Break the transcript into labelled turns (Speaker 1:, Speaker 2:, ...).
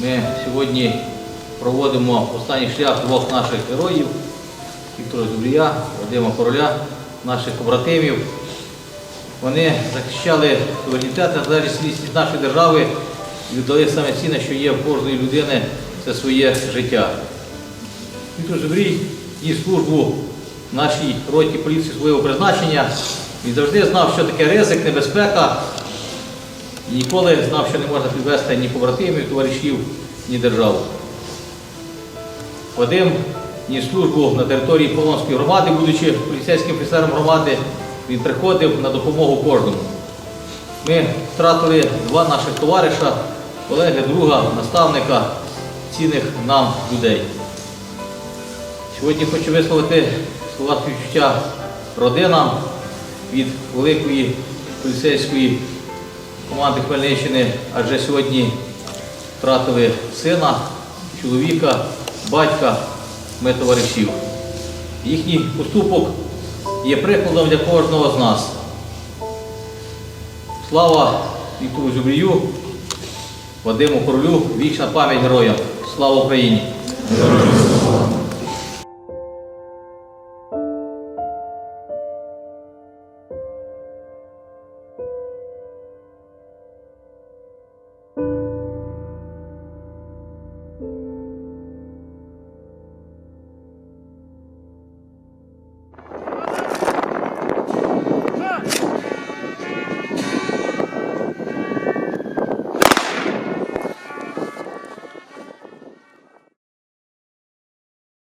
Speaker 1: Ми сьогодні проводимо останній шлях двох наших героїв Віктора Зубрія, Вадима Короля, наших побратимів. Вони захищали суверенітет незалежність нашої держави і віддали саме цінне, що є в кожної людини, це своє життя. Віктор Зубрій ніс службу нашій роті поліції своєго призначення. Він завжди знав, що таке ризик, небезпека. Ніколи знав, що не можна підвести ні побратимів, товаришів, ні державу. Вадим ніс службу на території Полонської громади, будучи поліцейським офіцером громади, він приходив на допомогу кожному. Ми втратили два наших товариша, колеги, друга, наставника, цінних нам людей. Сьогодні хочу висловити слова співчуття родинам від великої поліцейської команди Хмельниччини, адже сьогодні втратили сина, чоловіка, батька, ми товаришів. Їхній поступок є прикладом для кожного з нас. Слава Віктору Зубрію, Вадиму Королю, вічна пам'ять героям. Слава Україні!